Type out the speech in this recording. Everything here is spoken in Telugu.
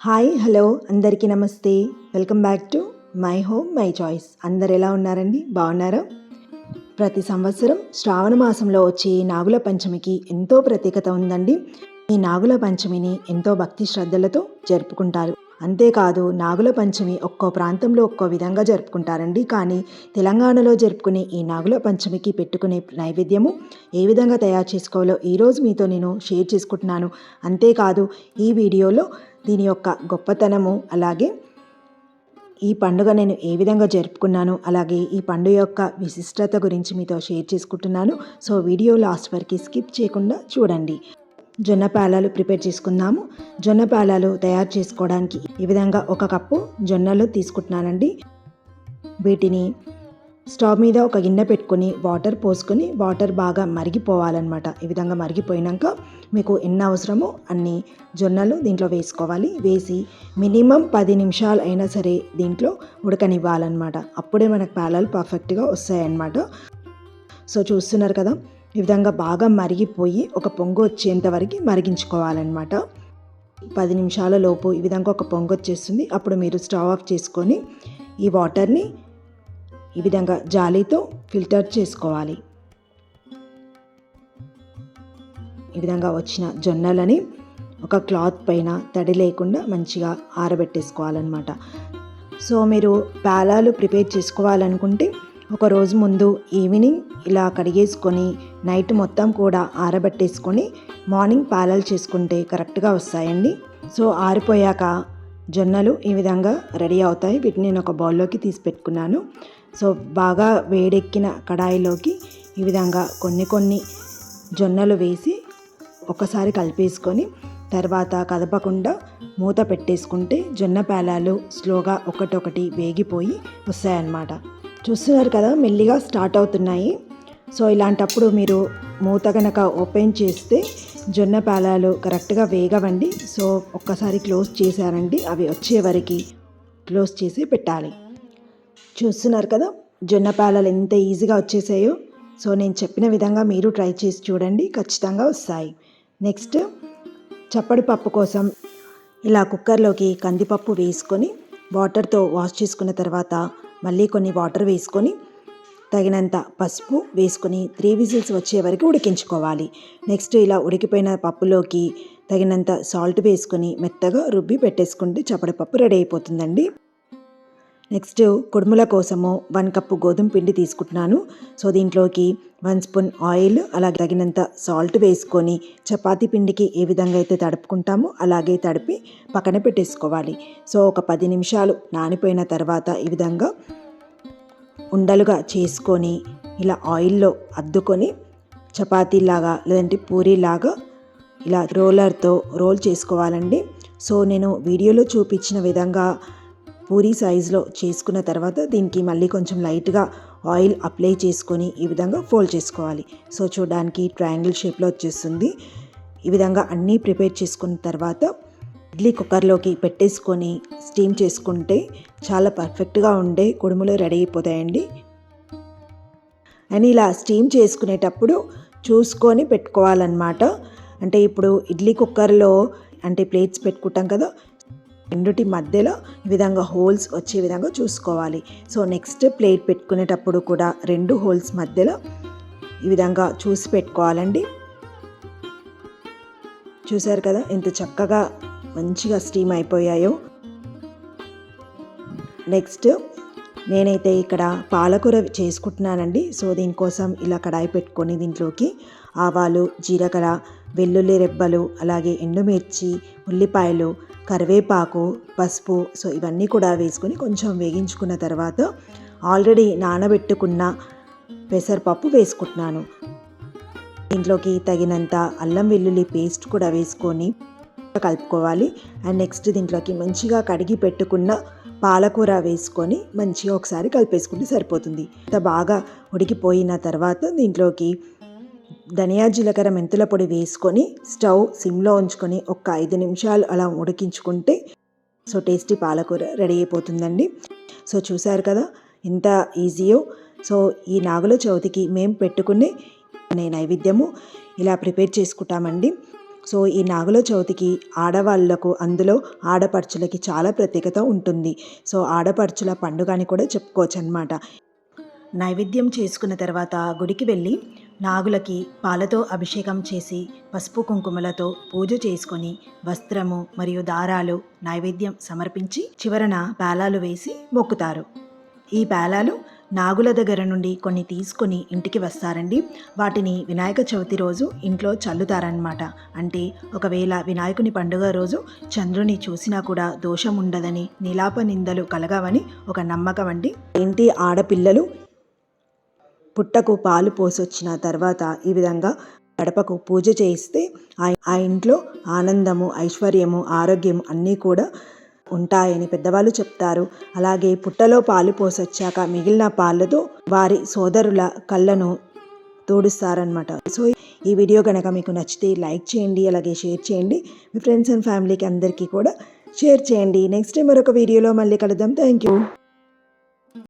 హాయ్ హలో అందరికీ namaste. Welcome back to my home my choice. అందరు ఎలా ఉన్నారండి? బాగున్నారా? ప్రతి సంవత్సరం శ్రావణ మాసంలో వచ్చే నాగుల పంచమికి ఎంతో ప్రత్యేకత ఉందండి. ఈ నాగుల పంచమిని ఎంతో భక్తి శ్రద్ధలతో జరుపుకుంటారు. అంతేకాదు నాగుల పంచమి ఒక్కో ప్రాంతంలో ఒక్కో విధంగా జరుపుకుంటారండి. కానీ తెలంగాణలో జరుపుకునే ఈ నాగుల పంచమికి పెట్టుకునే నైవేద్యము ఏ విధంగా తయారు చేసుకోవాలో ఈరోజు మీతో నేను షేర్ చేసుకుంటున్నాను. అంతేకాదు ఈ వీడియోలో దీని యొక్క గొప్పతనము అలాగే ఈ పండుగ నేను ఏ విధంగా జరుపుకున్నాను అలాగే ఈ పండుగ యొక్క విశిష్టత గురించి మీతో షేర్ చేసుకుంటున్నాను. సో వీడియో లాస్ట్ వరకు స్కిప్ చేయకుండా చూడండి. జొన్న పాలాలు ప్రిపేర్ చేసుకుందాము జొన్న పాలాలు తయారు చేసుకోవడానికి ఈ విధంగా ఒక కప్పు జొన్నలు తీసుకుంటున్నానండి. వీటిని స్టవ్ మీద ఒక గిన్నె పెట్టుకొని వాటర్ పోసుకొని వాటర్ బాగా మరిగిపోవాలన్నమాట. ఈ విధంగా మరిగిపోయినాక మీకు ఎన్ని అవసరమో అన్ని జొన్నలు దీంట్లో వేసుకోవాలి. వేసి మినిమం పది నిమిషాలు అయినా సరే దీంట్లో ఉడకనివ్వాలన్నమాట. అప్పుడే మనకు పాలాలు పర్ఫెక్ట్గా వస్తాయన్నమాట. సో చూస్తున్నారు కదా ఈ విధంగా బాగా మరిగిపోయి ఒక పొంగు వచ్చేంత వరకు మరిగించుకోవాలన్నమాట. పది నిమిషాల లోపు ఈ విధంగా ఒక పొంగు వచ్చేస్తుంది. అప్పుడు మీరు స్టవ్ ఆఫ్ చేసుకొని ఈ వాటర్ని ఈ విధంగా జాలీతో ఫిల్టర్ చేసుకోవాలి. ఈ విధంగా వచ్చిన జొన్నలని ఒక క్లాత్ పైన తడి లేకుండా మంచిగా ఆరబెట్టేసుకోవాలన్నమాట. సో మీరు పేలాలు ప్రిపేర్ చేసుకోవాలనుకుంటే ఒక రోజు ముందు ఈవినింగ్ ఇలా కడిగేసుకొని నైట్ మొత్తం కూడా ఆరబెట్టేసుకొని మార్నింగ్ పాలలు చేసుకుంటే కరెక్ట్గా వస్తాయండి. సో ఆరిపోయాక జొన్నలు ఈ విధంగా రెడీ అవుతాయి. వీటిని నేను ఒక బౌల్లోకి తీసి పెట్టుకున్నాను. సో బాగా వేడెక్కిన కడాయిలోకి ఈ విధంగా కొన్ని కొన్ని జొన్నలు వేసి ఒకసారి కలిపేసుకొని తర్వాత కదపకుండా మూత పెట్టేసుకుంటే జొన్న పేలాలు స్లోగా ఒకటొకటి వేగిపోయి వస్తాయన్నమాట. చూస్తున్నారు కదా మెల్లిగా స్టార్ట్ అవుతున్నాయి. సో ఇలాంటప్పుడు మీరు మూత కనుక ఓపెన్ చేస్తే జొన్న పేలాలు కరెక్ట్గా వేగవండి. సో ఒక్కసారి క్లోజ్ చేశారండి అవి వచ్చే వరకు క్లోజ్ చేసి పెట్టాలి. చూస్తున్నారు కదా జొన్న పేలాలు ఎంత ఈజీగా వచ్చేసాయో. సో నేను చెప్పిన విధంగా మీరు ట్రై చేసి చూడండి ఖచ్చితంగా వస్తాయి. నెక్స్ట్ చప్పడి పప్పు కోసం ఇలా కుక్కర్లోకి కందిపప్పు వేసుకొని వాటర్తో వాష్ చేసుకున్న తర్వాత మళ్ళీ కొన్ని వాటర్ వేసుకొని తగినంత పసుపు వేసుకొని త్రీ విజిల్స్ వచ్చే వరకు ఉడికించుకోవాలి. నెక్స్ట్ ఇలా ఉడికిపోయిన పప్పులోకి తగినంత సాల్ట్ వేసుకొని మెత్తగా రుబ్బి పెట్టేసుకుంటే చప్పడి పప్పు రెడీ అయిపోతుందండి. నెక్స్ట్ కుడుముల కోసము వన్ కప్పు గోధుమ పిండి తీసుకుంటున్నాను. సో దీంట్లోకి వన్ స్పూన్ ఆయిల్ అలాగే తగినంత సాల్ట్ వేసుకొని చపాతి పిండికి ఏ విధంగా అయితే తడుపుకుంటామో అలాగే తడిపి పక్కన పెట్టేసుకోవాలి. సో ఒక పది నిమిషాలు నానిపోయిన తర్వాత ఈ విధంగా ఉండలుగా చేసుకొని ఇలా ఆయిల్లో అద్దుకొని చపాతీలాగా లేదంటే పూరీలాగా ఇలా రోలర్తో రోల్ చేసుకోవాలండి. సో నేను వీడియోలో చూపించిన విధంగా పూరీ సైజులో చేసుకున్న తర్వాత దీనికి మళ్ళీ కొంచెం లైట్గా ఆయిల్ అప్లై చేసుకొని ఈ విధంగా ఫోల్డ్ చేసుకోవాలి. సో చూడడానికి ట్రయాంగిల్ షేప్లో వచ్చేస్తుంది. ఈ విధంగా అన్నీ ప్రిపేర్ చేసుకున్న తర్వాత ఇడ్లీ కుక్కర్లోకి పెట్టేసుకొని స్టీమ్ చేసుకుంటే చాలా పర్ఫెక్ట్గా ఉండే కుడుములు రెడీ అయిపోతాయండి. అండ్ ఇలా స్టీమ్ చేసుకునేటప్పుడు చూసుకొని పెట్టుకోవాలన్నమాట. అంటే ఇప్పుడు ఇడ్లీ కుక్కర్లో అంటే ప్లేట్స్ పెట్టుకుంటాం కదా రెండుటి మధ్యలో ఈ విధంగా హోల్స్ వచ్చే విధంగా చూసుకోవాలి. సో నెక్స్ట్ ప్లేట్ పెట్టుకునేటప్పుడు కూడా రెండు హోల్స్ మధ్యలో ఈ విధంగా చూసి పెట్టుకోవాలండి. చూసారు కదా ఎంత చక్కగా మంచిగా స్టీమ్ అయిపోయాయో. నెక్స్ట్ నేనైతే ఇక్కడ పాలకూర చేసుకుంటున్నానండి. సో దీనికోసం ఇలా కడాయి పెట్టుకొని దీంట్లోకి ఆవాలు జీలకర్ర వెల్లుల్లి రెబ్బలు అలాగే ఎండుమిర్చి ఉల్లిపాయలు కరివేపాకు పసుపు సో ఇవన్నీ కూడా వేసుకొని కొంచెం వేగించుకున్న తర్వాత ఆల్రెడీ నానబెట్టుకున్న పెసరపప్పు వేసుకుంటున్నాను. దీంట్లోకి తగినంత అల్లం వెల్లుల్లి పేస్ట్ కూడా వేసుకొని కలుపుకోవాలి. అండ్ నెక్స్ట్ దీంట్లోకి మంచిగా కడిగి పెట్టుకున్న పాలకూర వేసుకొని మంచిగా ఒకసారి కలిపేసుకుంటే సరిపోతుంది. ఇంత బాగా ఉడికిపోయిన తర్వాత దీంట్లోకి ధనియా జీలకర్ర మెంతుల పొడి వేసుకొని స్టవ్ సిమ్లో ఉంచుకొని ఒక ఐదు నిమిషాలు అలా ఉడికించుకుంటే సో టేస్టీ పాలకూర రెడీ అయిపోతుందండి. సో చూసారు కదా ఎంత ఈజీయో? సో ఈ నాగుల చవితికి మేము పెట్టుకునే నైవేద్యము ఇలా ప్రిపేర్ చేసుకుంటామండి. సో ఈ నాగుల చవితికి ఆడవాళ్ళకు అందులో ఆడపడుచులకి చాలా ప్రత్యేకత ఉంటుంది. సో ఆడపడుచుల పండుగ అని కూడా చెప్పుకోవచ్చు అనమాట నైవేద్యం చేసుకున్న తర్వాత గుడికి వెళ్ళి నాగులకి పాలతో అభిషేకం చేసి పసుపు కుంకుమలతో పూజ చేసుకొని వస్త్రము మరియు దారాలు నైవేద్యం సమర్పించి చివరన పేలాలు వేసి మొక్కుతారు. ఈ పేలాలు నాగుల దగ్గర నుండి కొన్ని తీసుకొని ఇంటికి వస్తారండి. వాటిని వినాయక చవితి రోజు ఇంట్లో చల్లుతారనమాట అంటే ఒకవేళ వినాయకుని పండుగ రోజు చంద్రుని చూసినా కూడా దోషం ఉండదని నిలాప నిందలు కలగవని ఒక నమ్మకం అండి. ఇంటి ఆడపిల్లలు పుట్టకు పాలు పోసొచ్చిన తర్వాత ఈ విధంగా గడపకు పూజ చేయిస్తే ఆ ఆ ఇంట్లో ఆనందము ఐశ్వర్యము ఆరోగ్యం అన్నీ కూడా ఉంటాయని పెద్దవాళ్ళు చెప్తారు. అలాగే పుట్టలో పాలు పోసొచ్చాక మిగిలిన పాలతో వారి సోదరుల కళ్ళను తోడుస్తారనమాట సో ఈ వీడియో కనుక మీకు నచ్చితే లైక్ చేయండి అలాగే షేర్ చేయండి. మీ ఫ్రెండ్స్ అండ్ ఫ్యామిలీకి అందరికీ కూడా షేర్ చేయండి. నెక్స్ట్ టైం మరొక వీడియోలో మళ్ళీ కలుద్దాం. Thank you